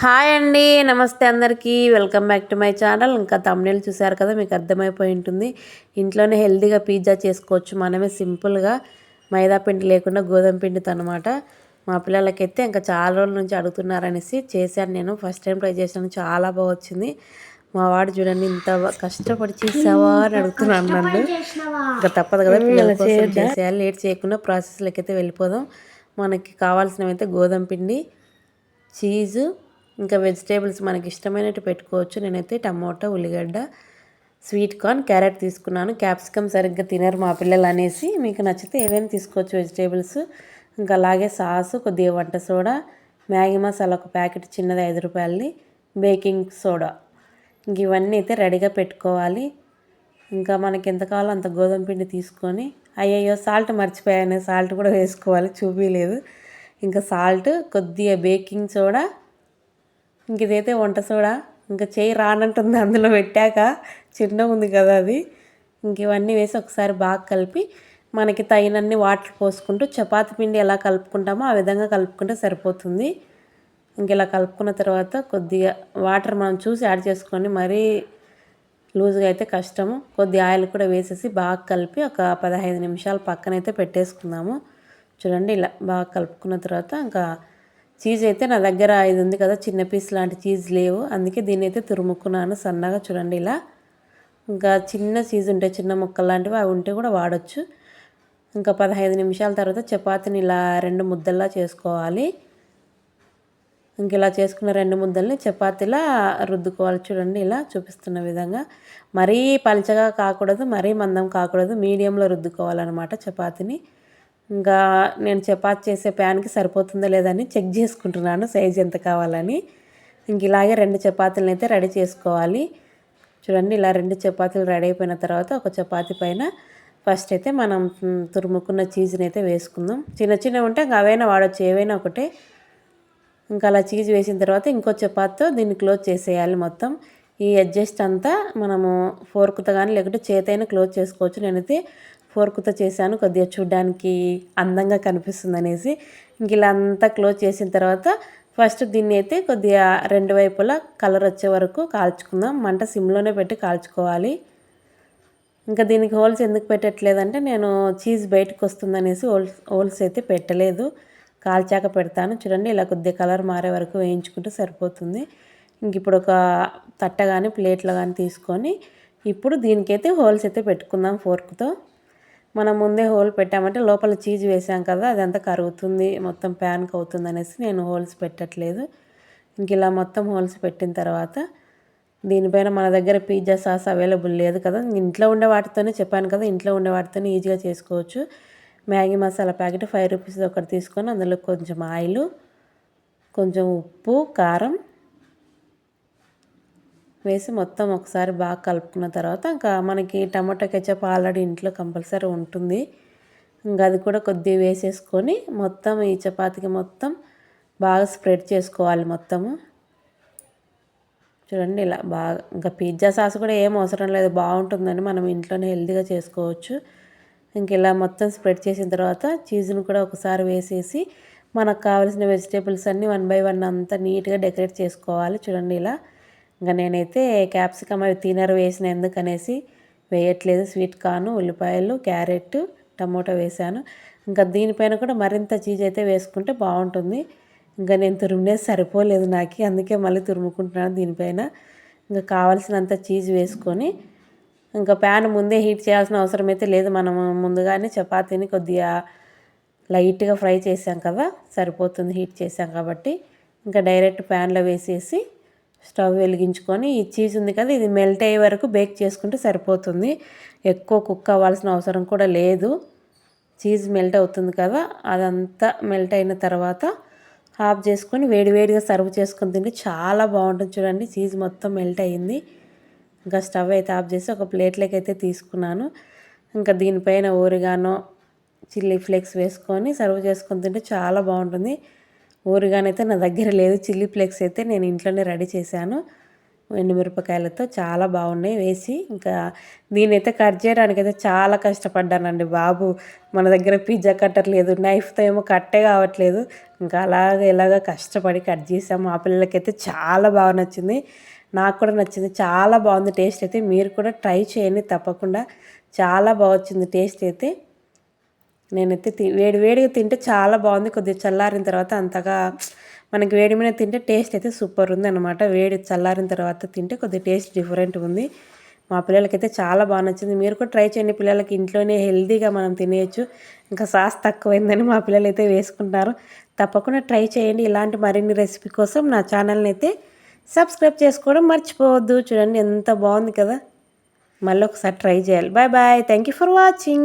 Hi అండి నమస్తే అందరికీ. Welcome back to my channel. ఇంకా తమిళ చూసారు కదా మీకు అర్థమైపోయి ఉంటుంది. ఇంట్లోనే హెల్తీగా పిజ్జా చేసుకోవచ్చు. మనమే సింపుల్గా మైదా పిండి లేకుండా గోధుమ పిండితో అనమాట మా పిల్లలకైతే ఇంకా చాలా రోజుల నుంచి అడుగుతున్నారనేసి చేశాను నేను. ఫస్ట్ టైం ట్రై చేశాను. చాలా బాగా వచ్చింది. మా వాడు చూడండి ఇంత కష్టపడి చేసావా అని అడుగుతున్నాను నన్ను. ఇంకా తప్పదు కదా పిల్లల కోసం చేసేయాలి. లేట్ చేయకుండా ప్రాసెస్లోకి అయితే వెళ్ళిపోదాం. మనకి కావాల్సినవి అయితే గోధుమ పిండి చీజు ఇంకా వెజిటేబుల్స్ మనకి ఇష్టమైనట్టు పెట్టుకోవచ్చు. నేనైతే టమోటా ఉల్లిగడ్డ స్వీట్ కార్న్ క్యారెట్ తీసుకున్నాను. క్యాప్సికమ్ సరిగ్గా తినరు మా పిల్లలు అనేసి మీకు నచ్చితే ఏవైనా తీసుకోవచ్చు వెజిటేబుల్స్. ఇంకా అలాగే సాసు కొద్దిగా వంట సోడా మ్యాగీ మసాలా ఒక ప్యాకెట్ చిన్నది ఐదు రూపాయలది బేకింగ్ సోడా. ఇంక ఇవన్నీ అయితే రెడీగా పెట్టుకోవాలి. ఇంకా మనకి ఎంత కావాలో అంత గోధుమ పిండి తీసుకొని అయ్యయ్యో సాల్ట్ మర్చిపోయాను సాల్ట్ కూడా వేసుకోవాలి చూపించలేదు ఇంకా సాల్ట్ కొద్దిగా బేకింగ్ సోడా ఇంక ఇదైతే వంట సోడా ఇంకా చేయి రానంటుంది అందులో పెట్టాక చిన్న ఉంది కదా అది. ఇంక ఇవన్నీ వేసి ఒకసారి బాగా కలిపి మనకి తగినన్ని వాటర్ పోసుకుంటూ చపాతి పిండి ఎలా కలుపుకుంటామో ఆ విధంగా కలుపుకుంటే సరిపోతుంది. ఇంక ఇలా కలుపుకున్న తర్వాత కొద్దిగా వాటర్ మనం చూసి యాడ్ చేసుకొని మరీ లూజ్గా అయితే కష్టము. కొద్ది ఆయిల్ కూడా వేసేసి బాగా కలిపి ఒక పదహైదు నిమిషాలు పక్కనైతే పెట్టేసుకుందాము. చూడండి ఇలా బాగా కలుపుకున్న తర్వాత ఇంకా చీజ్ అయితే నా దగ్గర ఇది ఉంది కదా చిన్న పీస్ లాంటి చీజ్ లేవు. అందుకే దీన్ని అయితే తురుముక్కున్నాను సన్నగా చూడండి ఇలా. ఇంకా చిన్న చీజ్ ఉంటే చిన్న ముక్కలు లాంటివి అవి ఉంటే కూడా వాడచ్చు. ఇంకా పదహైదు నిమిషాల తర్వాత చపాతీని ఇలా రెండు ముద్దల్లా చేసుకోవాలి. ఇంక ఇలా చేసుకున్న రెండు ముద్దల్ని చపాతీలా రుద్దుకోవాలి చూడండి ఇలా చూపిస్తున్న విధంగా. మరీ పలచగా కాకూడదు మరీ మందం కాకూడదు మీడియంలో రుద్దుకోవాలన్నమాట చపాతీని. ఇంకా నేను చపాతి చేసే ప్యాన్కి సరిపోతుందో లేదని చెక్ చేసుకుంటున్నాను సైజ్ ఎంత కావాలని. ఇంక ఇలాగే రెండు చపాతీలను అయితే రెడీ చేసుకోవాలి. చూడండి ఇలా రెండు చపాతీలు రెడీ అయిపోయిన తర్వాత ఒక చపాతి పైన ఫస్ట్ అయితే మనం తురుముకున్న చీజ్ని అయితే వేసుకుందాం. చిన్న చిన్నవి ఉంటే ఇంకా అవైనా వాడచ్చు ఏవైనా ఒకటే. ఇంకా అలా చీజ్ వేసిన తర్వాత ఇంకో చపాతీతో దీన్ని క్లోజ్ చేసేయాలి మొత్తం. ఈ అడ్జస్ట్ అంతా మనము ఫోర్క్తో కానీ లేకుంటే చేతైనా క్లోజ్ చేసుకోవచ్చు. నేనైతే ఫోర్క్తో చేశాను కొద్దిగా చూడ్డానికి అందంగా కనిపిస్తుంది అనేసి ఇంక ఇలా అంతా క్లోజ్ చేసిన తర్వాత ఫస్ట్ దీన్ని అయితే కొద్దిగా రెండు వైపులా కలర్ వచ్చే వరకు కాల్చుకుందాం. మంట సిమ్లోనే పెట్టి కాల్చుకోవాలి. ఇంకా దీనికి హోల్స్ ఎందుకు పెట్టట్లేదంటే నేను చీజ్ బయటకు వస్తుందనేసి హోల్స్ హోల్స్ అయితే పెట్టలేదు. కాల్చాక పెడతాను. చూడండి ఇలా కొద్దిగా కలర్ మారే వరకు వేయించుకుంటే సరిపోతుంది. ఇంక ఇప్పుడు ఒక తట్ట కానీ ప్లేట్లో కానీ తీసుకొని ఇప్పుడు దీనికైతే హోల్స్ అయితే పెట్టుకుందాం ఫోర్క్తో. మనం ముందే హోల్ పెట్టామంటే లోపల చీజ్ వేసాం కదా అదంతా కరుగుతుంది మొత్తం ప్యాన్కి అవుతుంది అనేసి నేను హోల్స్ పెట్టట్లేదు. ఇంక ఇలా మొత్తం హోల్స్ పెట్టిన తర్వాత దీనిపైన మన దగ్గర పిజ్జా సాస్ అవైలబుల్ లేదు కదా. ఇంట్లో ఉండే వాటితోనే చెప్పాను కదా ఇంట్లో ఉండే వాటితోనే ఈజీగా చేసుకోవచ్చు. Maggi masala packet five rupees ఒకటి తీసుకొని అందులో కొంచెం ఆయిల్ కొంచెం ఉప్పు కారం వేసి మొత్తం ఒకసారి బాగా కలుపుకున్న తర్వాత ఇంకా మనకి టమాటో కెచప్ ఆల్రెడీ ఇంట్లో కంపల్సరీ ఉంటుంది. ఇంకా అది కూడా కొద్దిగా వేసేసుకొని మొత్తం ఈ చపాతీకి మొత్తం బాగా స్ప్రెడ్ చేసుకోవాలి మొత్తము. చూడండి ఇలా బాగా ఇంకా పిజ్జా సాస్ కూడా ఏం అవసరం లేదు బాగుంటుందని మనం ఇంట్లోనే హెల్తీగా చేసుకోవచ్చు. ఇంక ఇలా మొత్తం స్ప్రెడ్ చేసిన తర్వాత చీజ్ను కూడా ఒకసారి వేసేసి మనకు కావాల్సిన వెజిటేబుల్స్ అన్నీ వన్ బై వన్ అంతా నీట్గా డెకరేట్ చేసుకోవాలి. చూడండి ఇలా ఇంకా నేనైతే క్యాప్సికమ్ అవి తినరు వేసిన ఎందుకనేసి వేయట్లేదు. స్వీట్ కార్న్ ఉల్లిపాయలు క్యారెట్ టమోటా వేసాను ఇంకా దీనిపైన కూడా మరింత చీజ్ అయితే వేసుకుంటే బాగుంటుంది. ఇంకా నేను తురిమినేది సరిపోలేదు నాకు. అందుకే మళ్ళీ తురుముకుంటున్నాను దీనిపైన. ఇంకా కావాల్సినంత చీజ్ వేసుకొని ఇంకా ప్యాన్ ముందే హీట్ చేయాల్సిన అవసరం అయితే లేదు. మనం ముందుగానే చపాతీని కొద్దిగా లైట్గా ఫ్రై చేసాం కదా సరిపోతుంది హీట్ చేసాం కాబట్టి. ఇంకా డైరెక్ట్ ప్యాన్లో వేసేసి స్టవ్ వెలిగించుకొని ఈ చీజ్ ఉంది కదా ఇది మెల్ట్ అయ్యే వరకు బేక్ చేసుకుంటే సరిపోతుంది. ఎక్కువ కుక్ అవ్వాల్సిన అవసరం కూడా లేదు. చీజ్ మెల్ట్ అవుతుంది కదా అదంతా మెల్ట్ అయిన తర్వాత ఆఫ్ చేసుకొని వేడివేడిగా సర్వ్ చేసుకొని తింటే చాలా బాగుంటుంది చూడండి. చీజ్ మొత్తం మెల్ట్ అయ్యింది. ఇంకా స్టవ్ అయితే ఆఫ్ చేసి ఒక ప్లేట్లోకి అయితే తీసుకున్నాను. ఇంకా దీనిపైన ఊరిగానో చిల్లీ ఫ్లేక్స్ వేసుకొని సర్వ్ చేసుకొని తింటే చాలా బాగుంటుంది. ఊరిగానైతే నా దగ్గర లేదు. చిల్లీ ఫ్లేక్స్ అయితే నేను ఇంట్లోనే రెడీ చేశాను. ఎండుమిరపకాయలతో చాలా బాగున్నాయి వేసి. ఇంకా దీనైతే కట్ చేయడానికి అయితే చాలా కష్టపడ్డానండి బాబు. మన దగ్గర పిజ్జా కట్టర్ లేదు నైఫ్తో ఏమో కట్టే కావట్లేదు. ఇంకా అలాగ ఇలాగ కష్టపడి కట్ చేసాము మా పిల్లలకైతే చాలా బాగా నచ్చింది. నాకు కూడా నచ్చింది. చాలా బాగుంది టేస్ట్ అయితే. మీరు కూడా ట్రై చేయండి తప్పకుండా. చాలా బాగా వచ్చింది టేస్ట్ అయితే. నేనైతే వేడి వేడిగా తింటే చాలా బాగుంది. కొద్దిగా చల్లారిన తర్వాత అంతగా మనకి వేడి మీద తింటే టేస్ట్ అయితే సూపర్ ఉంది అనమాట వేడి చల్లారిన తర్వాత తింటే కొద్దిగా టేస్ట్ డిఫరెంట్ ఉంది. మా పిల్లలకైతే చాలా బాగా నచ్చింది. మీరు కూడా ట్రై చేయండి. పిల్లలకి ఇంట్లోనే హెల్తీగా మనం తినేయచ్చు. ఇంకా సాస్ తక్కువైందని మా పిల్లలు అయితే వేసుకుంటారు తప్పకుండా ట్రై చేయండి. ఇలాంటి మరిన్ని రెసిపీ కోసం నా ఛానల్ని అయితే సబ్స్క్రైబ్ చేసుకోవడం మర్చిపోవద్దు. చూడండి ఎంత బాగుంది కదా. మళ్ళీ ఒకసారి ట్రై చేయాలి. Bye bye. Thank you for watching.